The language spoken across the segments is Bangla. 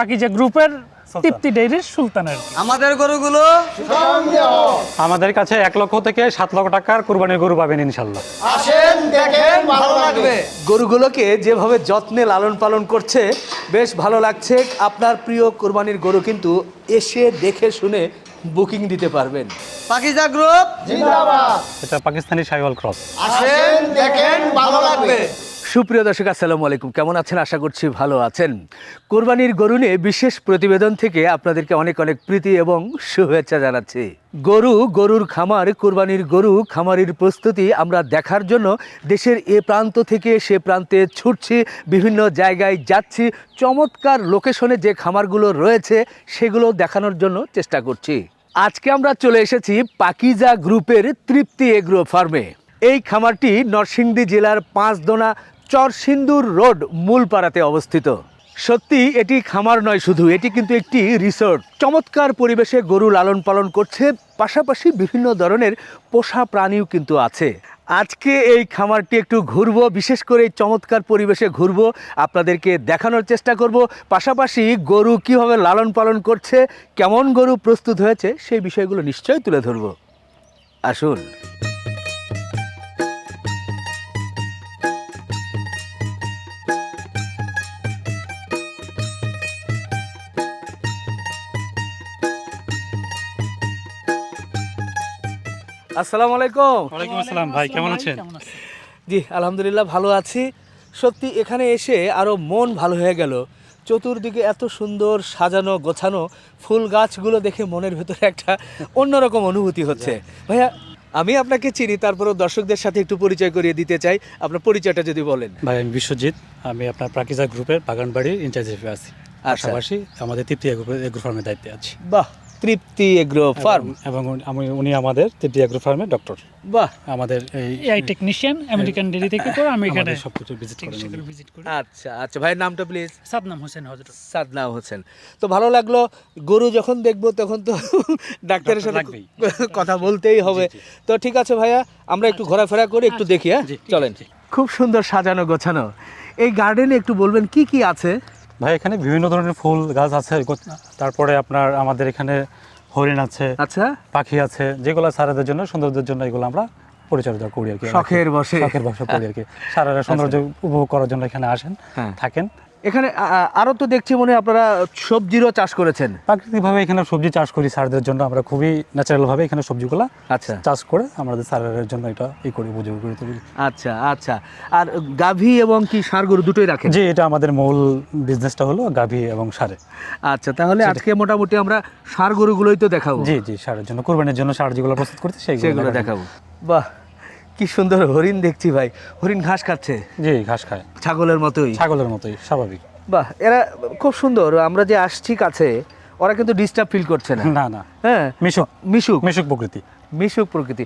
পাকিজা গ্রুপের তৃপ্তি ডেইরির সুলতান আর কি। আমাদের গরুগুলো? আমাদের কাছে এক লক্ষ থেকে সাত লক্ষ টাকার কোরবানির গরু পাবেন ইনশাল্লাহ আসেন দেখেন ভালো লাগবে। গরুগুলোকে যেভাবে যত্নে লালন পালন করছে বেশ ভালো লাগছে। আপনার প্রিয় কোরবানির গরু কিন্তু এসে দেখে শুনে বুকিং দিতে পারবেন। পাকিজা গ্রুপ? এটা পাকিস্তানি সাইওয়াল ক্রস। আসেন দেখেন ভালো লাগবে। সুপ্রিয় দর্শক, আসসালামু আলাইকুম। কেমন আছেন? আশা করছি ভালো আছেন। কোরবানির গরু নিয়ে বিশেষ প্রতিবেদন থেকে আপনাদেরকে অনেক অনেক প্রীতি এবং শুভেচ্ছা জানাচ্ছি। গরু, গরুর খামার, কোরবানির গরু, খামারির প্রস্তুতি আমরা দেখার জন্য দেশের এ প্রান্ত থেকে সে প্রান্তে ছুটছি, বিভিন্ন জায়গায় যাচ্ছি, চমৎকার লোকেশনে যে খামারগুলো রয়েছে সেগুলো দেখানোর জন্য চেষ্টা করছি। আজকে আমরা চলে এসেছি পাকিজা গ্রুপের তৃপ্তি এগ্রো ফার্মে। এই খামারটি নরসিংদী জেলার পাঁচদোনা চরসিন্দুর রোড মূলপাড়াতে অবস্থিত। সত্যি, এটি খামার নয় শুধু, এটি কিন্তু একটি রিসোর্ট। চমৎকার পরিবেশে গরু লালন পালন করছে, পাশাপাশি বিভিন্ন ধরনের পোষা প্রাণীও কিন্তু আছে। আজকে এই খামারটি একটু ঘুরবো, বিশেষ করে এই চমৎকার পরিবেশে ঘুরবো, আপনাদেরকে দেখানোর চেষ্টা করব। পাশাপাশি গরু কীভাবে লালন পালন করছে, কেমন গরু প্রস্তুত হয়েছে, সেই বিষয়গুলো নিশ্চয়ই তুলে ধরবো। আসুন। আসসালামু আলাইকুম। ওয়ালাইকুম আসসালাম ভাই কেমন আছেন? জি আলহামদুলিল্লাহ ভালো আছি। সত্যি এখানে এসে আরও মন ভালো হয়ে গেল। চতুর্দিকে এত সুন্দর সাজানো গোছানো ফুল গাছগুলো দেখে মনের ভেতরে একটা অন্যরকম অনুভূতি হচ্ছে। ভাইয়া আমি আপনাকে চিনি তারপরেও দর্শকদের সাথে একটু পরিচয় করিয়ে দিতে চাই। আপনার পরিচয়টা যদি বলেন। ভাই আমি বিশ্বজিৎ। আমি আপনার প্রাকিজা গ্রুপের বাগানবাড়ির ইনচার্জ হিসেবে আছি। পাশাপাশি আমাদের তৃপ্তি এগ্রো ফার্মের দায়িত্বে আছি। বাহ তৃপ্তি এগ্রো ফার্ম। এবং আমি উনি আমাদের তৃপ্তি এগ্রো ফার্মের ডক্টর। বাহ। আমাদের এই এআই টেকনিশিয়ান আমেরিকান ডেরি থেকে করে আমি এখানে আমাদের সবকিছু ভিজিট ভিজিট করি আচ্ছা আচ্ছা। ভাইয়ের নামটা প্লিজ সাদনাম হোসেন হজরত। সাদনা হোসেন। তো ভালো লাগল গরু যখন দেখব তখন তো ডাক্তারের সাথে। কথা বলতেই হবে। তো ঠিক আছে ভাইয়া আমরা একটু ঘোরাফেরা করে একটু দেখি হ্যাঁ? জি, চলেন। খুব সুন্দর সাজানো গোছানো। এই গার্ডেনে একটু বলবেন কি কি আছে? ভাই এখানে বিভিন্ন ধরনের ফুল গাছ আছে তারপরে আপনার আমাদের এখানে হরিণ আছে আচ্ছা। পাখি আছে যেগুলো সারাদের জন্য সৌন্দর্যের জন্য এগুলো আমরা পরিচর্যা করি আর কি। শখের বসে। শখের বসে করি আর কি। সারারা সৌন্দর্য উপভোগ করার জন্য এখানে আসেন হ্যাঁ। থাকেন। এখানে আ- আ- আরও তো দেখছি মনে আপনারা সবজিরও চাষ করেছেন। প্রাকৃতিকভাবে এখানে সবজি চাষ করি সারদের জন্য আমরা খুবই ন্যাচারাল ভাবে এখানে সবজিগুলো আচ্ছা। চাষ করে আমাদের সারের জন্য এটা ই করি উপযোগ করে তুলি আচ্ছা আচ্ছা। আর গাভী এবং কি ষাঁড় গরু দুটোই রাখে যে এটা আমাদের মূল বিজনেসটা হলো গাভী এবং সারে। আচ্ছা তাহলে আজকে মোটামুটি আমরা সার গরুগুলোই তো দেখাবো। জি জি সারের জন্য কোরবানির জন্য সার যেগুলো প্রস্তুত করতে সেগুলো সেগুলো দেখাবো। বাহ! কি সুন্দর হরিণ দেখছি ভাই। হরিণ ঘাস খাচ্ছে। জি ঘাস খায়। ছাগলের মতোই। ছাগলের মতোই স্বাভাবিক। বাহ এরা খুব সুন্দর। আমরা যে আসছি কাছে ওরা কিন্তু ডিস্টার্ব ফিল করছে না। না না। হ্যাঁ মিশুক। মিশুক। মিশুক প্রকৃতি। মিশুক প্রকৃতি।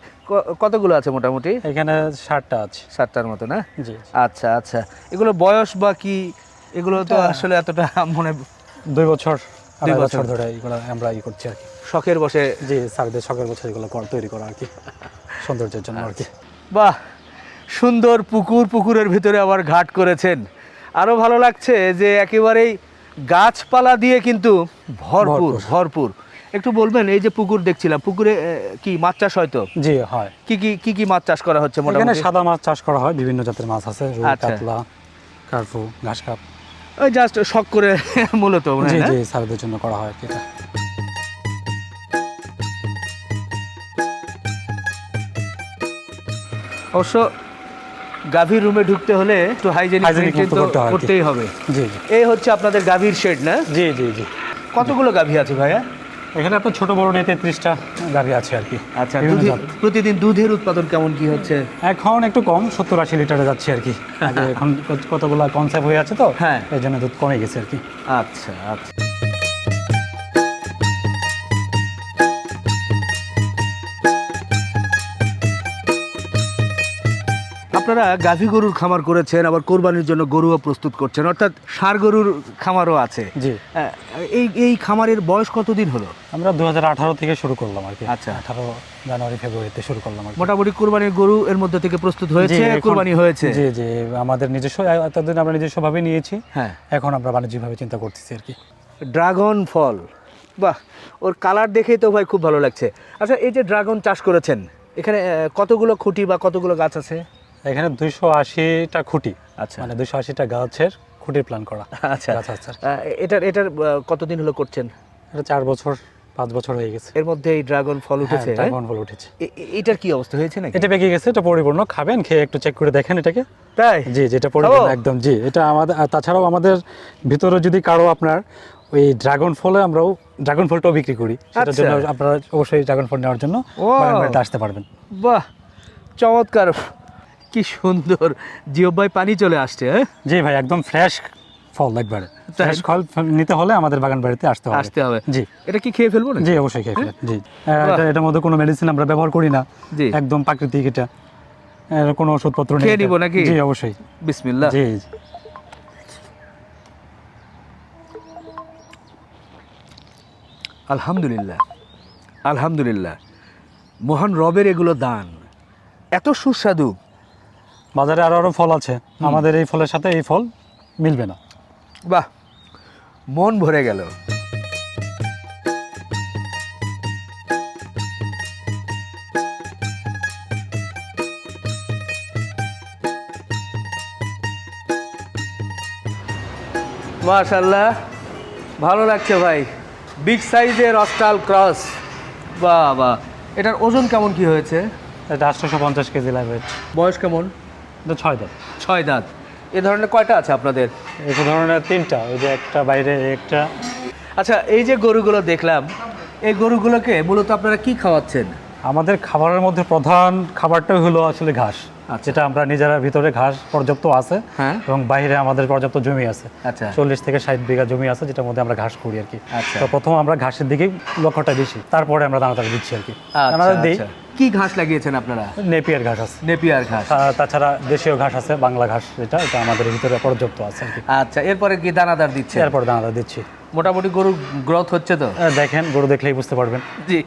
কতগুলো আছে মোটামুটি? এখানে সারটা আছে। সাতটার মতো না? জি আচ্ছা আচ্ছা। এগুলো বয়স বা কি? এগুলো তো আসলে এতটা মনে দুই বছর দুই বছর। ধরে এগুলো আমরা ই করছি আর কি। শখের বসে। জি সারদের শখের বছর এগুলো তৈরি করা আর কি। সৌন্দর্যের জন্য আর কি। বাহ সুন্দর পুকুর পুকুরের ভিতরে আবার ঘাট করেছেন। আরও ভালো লাগছে যে একেবারেই গাছপালা দিয়ে কিন্তু ভরপুর ভরপুর। একটু বলবেন এই যে পুকুর দেখছিলাম পুকুরে কি মাছ চাষ হয়তো জি হয়। কি কি কি কি মাছ চাষ করা হচ্ছে এখানে মোটামুটি? সাদা মাছ চাষ করা হয় বিভিন্ন জাতের মাছ আছে রুই আচ্ছা। কাতলা কার্পু ঘাস কাপ। ওই জাস্ট শখ করে মূলত জি জি সারদের জন্য করা হয় এটা। অবশ্য গাভীর রুমে ঢুকতে হলে একটু হাইজেনিক। করতেই হবে। জি জি। এই হচ্ছে আপনাদের গাভীর শেড না? জি জি জি। কতগুলো গাভী আছে ভাইয়া? এখানে আপনার ছোট বড় নিয়ে তেত্রিশটা গাড়ি আছে আর কি। আচ্ছা। প্রতিদিন দুধের উৎপাদন কেমন কি হচ্ছে? এখন একটু কম সত্তর আশি লিটারে যাচ্ছে আর কি। এখন কত- কতগুলো কনসেপ্ট হয়ে আছে তো হ্যাঁ। এই জন্য দুধ কমে গেছে আর কি। আচ্ছা আচ্ছা। আপনারা গাভী গরুর খামার করেছেন আবার কোরবানির জন্য গরুও প্রস্তুত করছেন অর্থাৎ ষাঁড় গরুর খামারও আছে। জি। এই এই খামারের বয়স কতদিন হলো? আমরা দু থেকে শুরু করলাম আর কি। আচ্ছা। আঠারো জানুয়ারি ফেব্রুয়ারিতে শুরু করলাম আর মোটামুটি কোরবানির গরু এর মধ্যে থেকে প্রস্তুত হয়েছে কোরবানি হয়েছে? জি জি আমাদের নিজস্ব এতদিন আমরা নিজস্ব ভাবে নিয়েছি। হ্যাঁ। এখন আমরা বাণিজ্যিকভাবে চিন্তা করতেছি আর কি। ড্রাগন ফল। বাহ ওর কালার দেখেই তো ভাই খুব ভালো লাগছে। আচ্ছা এই যে ড্রাগন চাষ করেছেন এখানে কতগুলো খুঁটি বা কতগুলো গাছ আছে? এখানে দুইশো আশিটা খুঁটি। আচ্ছা। মানে দুইশো আশিটা গাছের খুঁটির প্ল্যান করা আচ্ছা। আচ্ছা আর এটার এটার কতদিন হলো করছেন? এটা চার বছর পাঁচ বছর হয়ে গেছে। এর মধ্যে এই ড্রাগন ফল উঠেছে হ্যাঁ, হ্যাঁ? ড্রাগন ফল উঠেছে। এটার কি অবস্থা হয়েছে নাকি? এটা পেকে গেছে এটা পরিপূর্ণ। খাবেন খেয়ে একটু চেক করে দেখেন এটাকে। তাই জি যেটা পরিপূর্ণ একদম জি। এটা আমাদের তাছাড়াও আমাদের ভিতরে যদি কারও আপনার ওই ড্রাগন ফলে আমরাও ড্রাগন ফলটাও বিক্রি করি সেটার আচ্ছা। জন্য আপনারা অবশ্যই ড্রাগন ফল নেওয়ার জন্য আসতে পারবেন। বাহ চমৎকার। কি সুন্দর। জিও ভাই পানি চলে আসছে হ্যাঁ? জি ভাই একদম ফ্রেশ ফল একবারে। ফ্রেশ ফল নিতে হলে আমাদের বাগান বাড়িতে আসতে হবে। আসতে হবে। জি। এটা কি খেয়ে ফেলব না জি অবশ্যই খেয়ে ফেলেন জি। আহ, এটা- এটার মধ্যে কোনো মেডিসিন আমরা ব্যবহার করি না। জি। একদম প্রাকৃতিক এটা। এর কোনো ওষুধপত্র নেই খেয়ে নিব নাকি? জি অবশ্যই। বিসমিল্লাহ। জি জি। আলহামদুলিল্লাহ। আলহামদুলিল্লাহ। মহান রবের এগুলো দান। এত সুস্বাদু। বাজারে আরও আরও ফল আছে। আমাদের এই ফলের সাথে এই ফল মিলবে না। বাহ মন ভরে গেল। মাশাল্লাহ ভালো লাগছে ভাই। বিগ সাইজের অস্টাল ক্রস বাহ বাহ। এটার ওজন কেমন কি হয়েছে? এটা আটশোশো পঞ্চাশ কেজি লাগবে। বয়স কেমন? এটা ছয় দাঁত। ছয় দাঁত। এ ধরনের কয়টা আছে আপনাদের? এই ধরনের তিনটা ওই যে একটা বাইরে একটা। আচ্ছা এই যে গরুগুলো দেখলাম এই গরুগুলোকে মূলত আপনারা কি খাওয়াচ্ছেন? আমাদের খাবারের মধ্যে প্রধান খাবারটাই হলো আসলে ঘাস। যেটা আমরা নিজেরা ভিতরে ঘাস পর্যাপ্ত আছে হ্যাঁ। এবং বাইরে আমাদের পর্যাপ্ত জমি আছে। আচ্ছা। চল্লিশ থেকে ষাট বিঘা জমি আছে যেটার মধ্যে আমরা ঘাস করি আর কি। আচ্ছা। তো প্রথম আমরা ঘাসের দিকেই লক্ষ্যটা বেশি তারপরে আমরা দানাদার দিচ্ছি আর কি। দানাদার দিই আচ্ছা, কি ঘাস লাগিয়েছেন আপনারা? নেপিয়ার ঘাস আছে। নেপিয়ার ঘাস। তাছাড়া দেশীয় ঘাস আছে বাংলা ঘাস যেটা এটা আমাদের ভিতরে পর্যাপ্ত আছে আচ্ছা এরপরে কি দানাদার দিচ্ছে এরপর দানাদার দিচ্ছি। মোটামুটি গরুর গ্রোথ হচ্ছে তো? দেখেন গরু দেখলেই বুঝতে পারবেন। জি।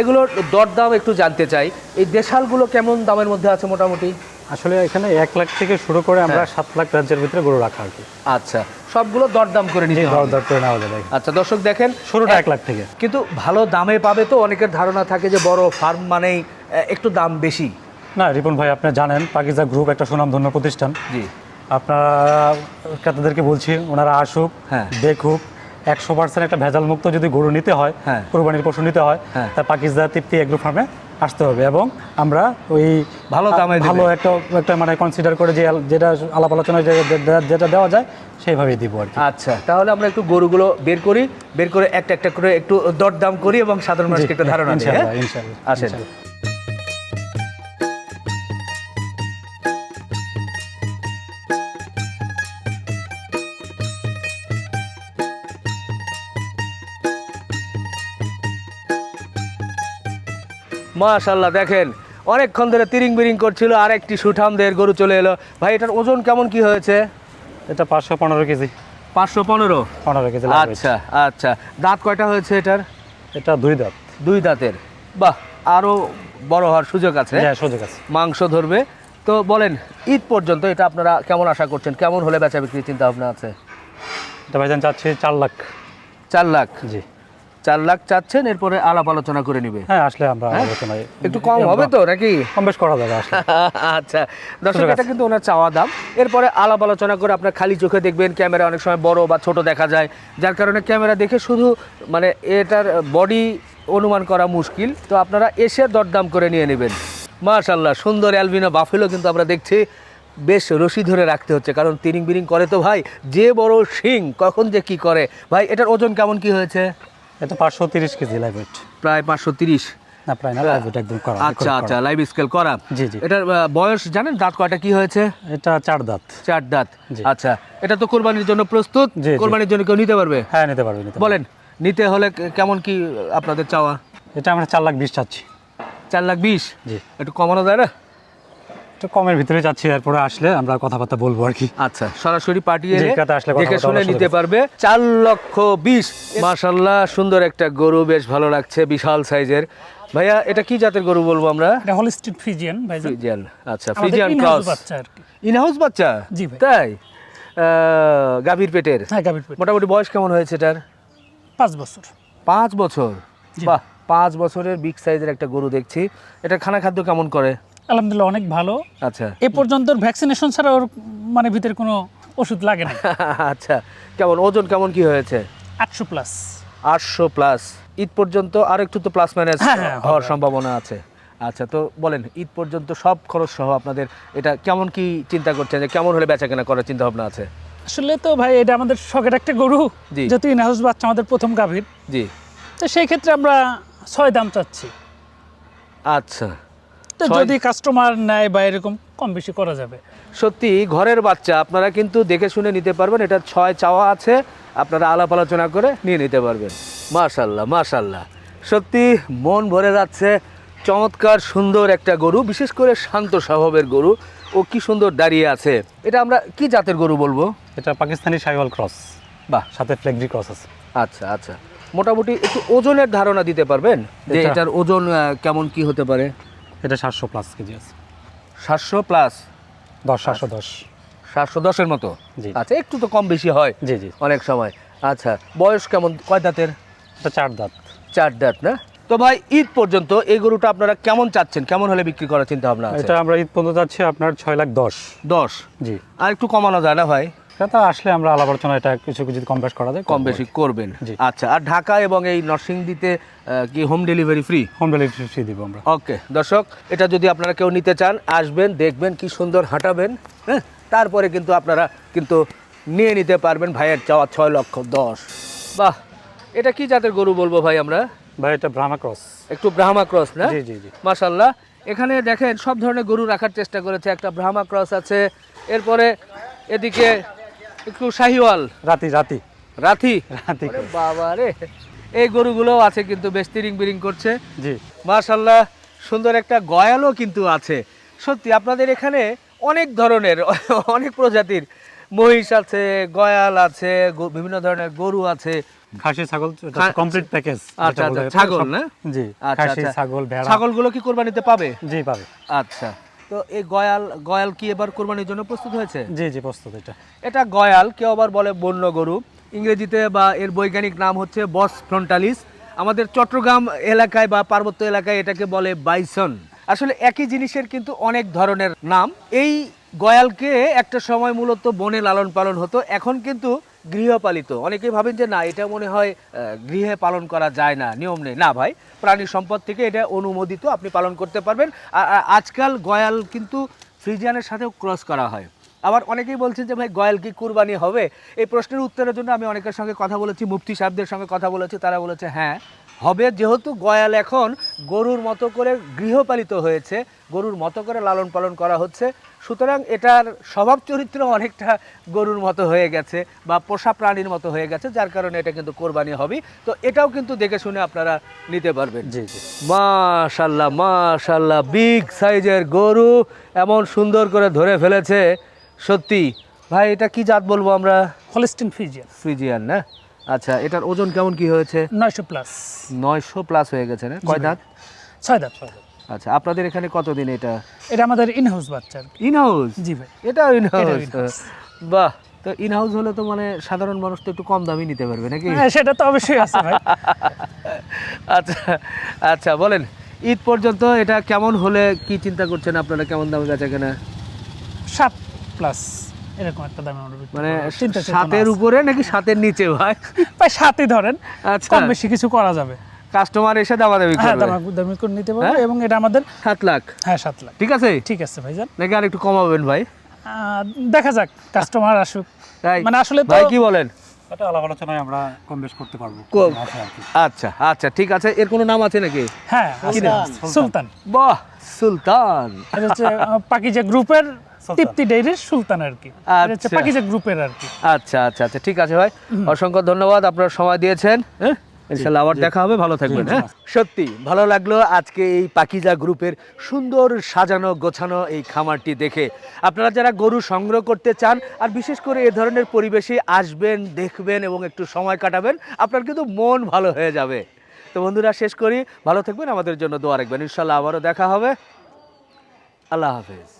এগুলোর দরদাম একটু জানতে চাই। এই দেশালগুলো কেমন দামের মধ্যে আছে মোটামুটি? আসলে এখানে এক লাখ থেকে শুরু করে আমরা হ্যাঁ। সাত লাখ রাজ্যের ভিতরে গরু রাখা আর কি। আচ্ছা সবগুলো দরদাম করে নিতে দর দর করে নেওয়া যাবে আচ্ছা দর্শক দেখেন শুরুটা এক লাখ থেকে। কিন্তু ভালো দামে পাবে তো অনেকের ধারণা থাকে যে বড় ফার্ম মানেই একটু দাম বেশি। না রিপন ভাই আপনি জানেন পাকিজা গ্রুপ একটা সুনামধন্য প্রতিষ্ঠান। জি। আপনারা ক্রেতাদেরকে বলছি ওনারা আসুক হ্যাঁ। দেখুক একশো পার্সেন্ট একটা ভেজাল মুক্ত যদি গরু নিতে হয় হ্যাঁ। কোরবানির পশু নিতে হয় হ্যাঁ। তা পাকিজা তৃপ্তি এগ্রো ফার্মে আসতে হবে এবং আমরা ওই ভালো দামে ভালো একটা একটা মানে কনসিডার করে যে যেটা আলাপ যে- যেটা দেওয়া যায় সেইভাবেই দিব আর আচ্ছা তাহলে আমরা একটু গরুগুলো বের করি বের করে একটা একটা করে একটু দরদাম করি এবং সাধারণ মানুষকে একটা ধারণা দিই হ্যাঁ? আসেন মাশাল্লাহ দেখেন। অনেকক্ষণ ধরে তিরিং বিরিং করছিল আর একটি সুঠামদের গরু চলে এলো। ভাই এটার ওজন কেমন কি হয়েছে? এটা পাঁচশো পনেরো কেজি। পাঁচশো পনেরো? পনেরো কেজি আচ্ছা আচ্ছা। দাঁত কয়টা হয়েছে এটার? এটা দুই দাঁত। দুই দাঁতের। বাহ আরও বড় হওয়ার সুযোগ আছে। হ্যাঁ সুযোগ আছে। মাংস ধরবে। তো বলেন ঈদ পর্যন্ত এটা আপনারা কেমন আশা করছেন? কেমন হলে বেচা বিক্রি চিন্তা ভাবনা আছে? এটা ভাইজান চাচ্ছি চার লাখ। চার লাখ। জি। চার লাখ চাচ্ছেন এরপরে আলাপ আলোচনা করে নিবে। হ্যাঁ আসলে আমরা আলোচনায় একটু কম হবে তো নাকি? কম বেশ করা যাবে আসলে। আচ্ছা দর্শক এটা কিন্তু ওনার চাওয়া দাম। এরপরে আলাপ আলোচনা করে আপনার খালি চোখে দেখবেন ক্যামেরা অনেক সময় বড় বা ছোট দেখা যায়। যার কারণে ক্যামেরা দেখে শুধু মানে এটার বডি অনুমান করা মুশকিল। তো আপনারা এসে দরদাম করে নিয়ে নেবেন। মাশাল্লাহ সুন্দর অ্যালবিনা বাফেলো কিন্তু আমরা দেখছি। বেশ রশি ধরে রাখতে হচ্ছে কারণ তিরিং বিরিং করে তো ভাই যে বড় শিং কখন যে কি করে। ভাই এটার ওজন কেমন কি হয়েছে? এটা পাঁচশো তিরিশ কেজি লাইভ ওয়েট প্রায় পাঁচশো তিরিশ। না প্রায় না লাইভ একদম করা আচ্ছা আচ্ছা লাইভ স্কেল করা। জি, জি। এটার বয়স জানেন দাঁত কয়টা কি হয়েছে? এটা চার দাঁত। চার দাঁত। আচ্ছা এটা তো কোরবানির জন্য প্রস্তুত। কোরবানির জন্য কেউ নিতে পারবে? হ্যাঁ নিতে পারবে বলেন নিতে হলে কেমন কি আপনাদের চাওয়া? এটা আমরা চার লাখ বিশ চাচ্ছি। চার লাখ বিশ? জি। একটু কমানো যায় না? একটু কমের ভিতরে চাচ্ছি এরপরে আসলে আমরা কথাবার্তা বলব আর কি। আচ্ছা সরাসরি পাঠিয়ে আসলে দেখে শুনে নিতে পারবে। চার লক্ষ বিশ। মাশাল্লাহ সুন্দর একটা গরু বেশ ভালো লাগছে বিশাল সাইজের। ভাইয়া এটা কি জাতের গরু বলব আমরা? এটা ফ্রিজিয়ান ফ্রিজিয়ান আচ্ছা ফ্রিজিয়ান ক্রস ইনহাউস বাচ্চা জি। তাই? গাভীর পেটের? হ্যাঁ গাভীর পেট। মোটামুটি বয়স কেমন হয়েছে এটার? পাঁচ বছর। পাঁচ বছর? বাহ পাঁচ বছরের বিগ সাইজের একটা গরু দেখছি। এটা খানা খাদ্য কেমন করে? আলহামদুলিল্লাহ অনেক ভালো। আচ্ছা। এ পর্যন্ত ভ্যাকসিনেশন ছাড়া ওর মানে ভিতরে কোনো ওষুধ লাগে না। আচ্ছা কেমন ওজন কেমন কি হয়েছে? আটশো প্লাস আটশো প্লাস ঈদ পর্যন্ত আর একটু তো প্লাস মাইনাস হ্যাঁ, হ্যাঁ, হওয়ার সম্ভাবনা আছে। আচ্ছা তো বলেন ঈদ পর্যন্ত সব খরচ সহ আপনাদের এটা কেমন কি চিন্তা করছেন? যে কেমন হলে বেচা কেনা করার চিন্তা ভাবনা আছে? আসলে তো ভাই এটা আমাদের শখের একটা গরু। যেহেতু ইনহাউস বাচ্চা আমাদের প্রথম গাভীর। জি। তো সেই ক্ষেত্রে আমরা ছয় দাম চাচ্ছি। আচ্ছা। তো ছয়- যদি কাস্টমার নেয় বা এরকম কম বেশি করা যাবে। সত্যি ঘরের বাচ্চা আপনারা কিন্তু দেখে শুনে নিতে পারবেন এটা ছয় চাওয়া আছে আপনারা আলাপ আলোচনা করে নিয়ে নিতে পারবেন। মাশাল্লাহ মাশাল্লাহ সত্যি মন ভরে যাচ্ছে চমৎকার সুন্দর একটা গরু বিশেষ করে শান্ত স্বভাবের গরু। ও কি সুন্দর দাঁড়িয়ে আছে। এটা আমরা কি জাতের গরু বলব? এটা পাকিস্তানি সাইওয়াল ক্রস। বাহ। সাথে ফ্লেগরি ক্রস আছে। আচ্ছা আচ্ছা। মোটামুটি একটু ওজনের ধারণা দিতে পারবেন? যে এটার ওজন কেমন কি হতে পারে? এটা সাতশো প্লাস কেজি আছে। সাতশো প্লাস দশ সাতশো দশ। সাতশো দশের মতো? জি। আচ্ছা একটু তো কম বেশি হয় জি জি। অনেক সময়। আচ্ছা বয়স কেমন? কয় দাঁতের? এটা চার দাঁত। চার দাঁত না? তো ভাই ঈদ পর্যন্ত এই গরুটা আপনারা কেমন চাচ্ছেন? কেমন হলে বিক্রি করার চিন্তা ভাবনা এটা আমরা ঈদ পর্যন্ত চাচ্ছি আপনার ছয় লাখ দশ। দশ? জি। আর একটু কমানো যায় না ভাই? এটা আসলে আমরা আলাপ আলোচনা এটা কিছু কিছু কম বেশ করা যায় কম বেশি করবেন। আচ্ছা আর ঢাকা এবং এই নরসিংদীতে কি home delivery free home delivery free দিব আমরা। ওকে দর্শক এটা যদি আপনারা কেউ নিতে চান আসবেন দেখবেন কি সুন্দর হাঁটাবেন হ্যাঁ? তারপরে কিন্তু আপনারা কিন্তু নিয়ে নিতে পারবেন ভাইয়ের চাওয়া ছয় লক্ষ দশ। বাহ এটা কি জাতের গরু বলব ভাই আমরা? ভাই এটা ব্রাহ্মা ক্রস একটু ব্রাহ্মা ক্রস না? জি জি জি। মাশাল্লাহ এখানে দেখেন সব ধরনের গরু রাখার চেষ্টা করেছে একটা ব্রাহ্মা ক্রস আছে এরপরে এদিকে একটু শাহিওয়াল। রাতি রাতি। রাথি রাতি বাবা রে। এই গরুগুলোও আছে কিন্তু বেশ তিরিং বিরিং করছে। জি। মাশাল্লাহ সুন্দর একটা গয়ালও কিন্তু আছে। সত্যি আপনাদের এখানে অনেক ধরনের অনেক প্রজাতির মহিষ আছে গয়াল আছে বিভিন্ন ধরনের গরু আছে। খাসি ছাগল কমপ্লিট প্যাকেজ আচ্ছা আচ্ছা ছাগল না? জি আচ্ছা খাসি আচ্ছা। ছাগল ভেড়া। ছাগলগুলো কি কোরবানিতে পাবে? জি পাবে। আচ্ছা। তো এই গয়াল গয়াল কি এবার কোরবানির জন্য প্রস্তুত হয়েছে? জি জি প্রস্তুত এটা। এটা গয়াল কেউ আবার বলে বন্য গরু। ইংরেজিতে বা এর বৈজ্ঞানিক নাম হচ্ছে বস ফ্রন্টালিস। আমাদের চট্টগ্রাম এলাকায় বা পার্বত্য এলাকায় এটাকে বলে বাইসন। আসলে একই জিনিসের কিন্তু অনেক ধরনের নাম। এই গয়ালকে একটা সময় মূলত বনে লালন পালন হতো। এখন কিন্তু গৃহপালিত। অনেকেই ভাবেন যে না, এটা মনে হয় গৃহে পালন করা যায় না, নিয়ম নেই। না ভাই, প্রাণী সম্পদ থেকে এটা অনুমোদিত, আপনি পালন করতে পারবেন। আর আজকাল গয়াল কিন্তু ফ্রিজিয়ানের সাথেও ক্রস করা হয়। আবার অনেকেই বলছেন যে ভাই, গয়াল কি কুরবানি হবে? এই প্রশ্নের উত্তরের জন্য আমি অনেকের সঙ্গে কথা বলেছি, মুফতি সাহেবদের সঙ্গে কথা বলেছি, তারা বলেছে হ্যাঁ হবে যেহেতু গয়াল এখন গরুর মতো করে গৃহপালিত হয়েছে গরুর মতো করে লালন পালন করা হচ্ছে। সুতরাং এটার স্বভাব চরিত্র অনেকটা গরুর মতো হয়ে গেছে বা পোষা প্রাণীর মতো হয়ে গেছে যার কারণে এটা কিন্তু কোরবানি হবে। তো এটাও কিন্তু দেখে শুনে আপনারা নিতে পারবেন। জি জি। মাশাল্লাহ মাশাল্লাহ বিগ সাইজের গরু এমন সুন্দর করে ধরে ফেলেছে। সত্যি ভাই এটা কি জাত বলব আমরা? হলিস্টিন ফিজিয়ান ফ্রিজিয়ান না? আচ্ছা এটার ওজন কেমন কি হয়েছে? নয়শো প্লাস নয়শো প্লাস হয়ে গেছে না? কয় দাঁত? ছয় দাঁত ছয় দাঁত। আচ্ছা আপনাদের এখানে কতদিন এটা? এটা আমাদের ইনহাউস বাচ্চা আর কি। ইন হাউস জি ভাই। এটা ইন হাউস বাহ তো ইন হাউস হলে তো মানে সাধারণ মানুষ তো একটু কম দামই নিতে পারবে নাকি? হ্যাঁ সেটা তো অবশ্যই আছে ভাই। আচ্ছা আচ্ছা বলেন ঈদ পর্যন্ত এটা কেমন হলে কি চিন্তা করছেন আপনারা? কেমন দামে বেচা কেনা? সাত প্লাস এরকম একটা দামে আমরা বিক্রি মানে সাতের উপরে নাকি সাতের নিচে ভাই? ভাই সাতই ধরেন। আচ্ছা। কম বেশি কিছু করা যাবে। কাস্টমার এসে হ্যাঁ করবে। দামা দামি করে নিতে পারব হ্যাঁ? এবং এটা আমাদের সাত লাখ। হ্যাঁ সাত লাখ। ঠিক আছে? ঠিক আছে ভাইজান। নাকি আর একটু কমাবেন ভাই? আহ, দেখা যাক কাস্টমার আসুক। মানে আসলে তো ভাই কি বলেন? এটা আলাপ আলোচনায় আমরা কম বেশ করতে পারব। আচ্ছা আচ্ছা ঠিক আছে। এর কোনো নাম আছে নাকি? হ্যাঁ। সুলতান। বাহ! সুলতান। পাকিজা গ্রুপের তৃপ্তি ডেইরির সুলতান আর কি। আচ্ছা। পাকিজা গ্রুপের আর কি। আচ্ছা আচ্ছা আচ্ছা ঠিক আছে ভাই। অসংখ্য ধন্যবাদ আপনার সময় দিয়েছেন হ্যাঁ? ইনশাল্লাহ আবার দেখা হবে ভালো থাকবেন হ্যাঁ? সত্যি ভালো লাগল আজকে এই পাকিজা গ্রুপের সুন্দর সাজানো গোছানো এই খামারটি দেখে। আপনারা যারা গরু সংগ্রহ করতে চান আর বিশেষ করে এ ধরনের পরিবেশে আসবেন দেখবেন এবং একটু সময় কাটাবেন আপনার কিন্তু মন ভালো হয়ে যাবে। তো বন্ধুরা, শেষ করি। ভালো থাকবেন। আমাদের জন্য দোয়া রাখবেন। ইনশাল্লাহ আবারও দেখা হবে। আল্লাহ হাফেজ।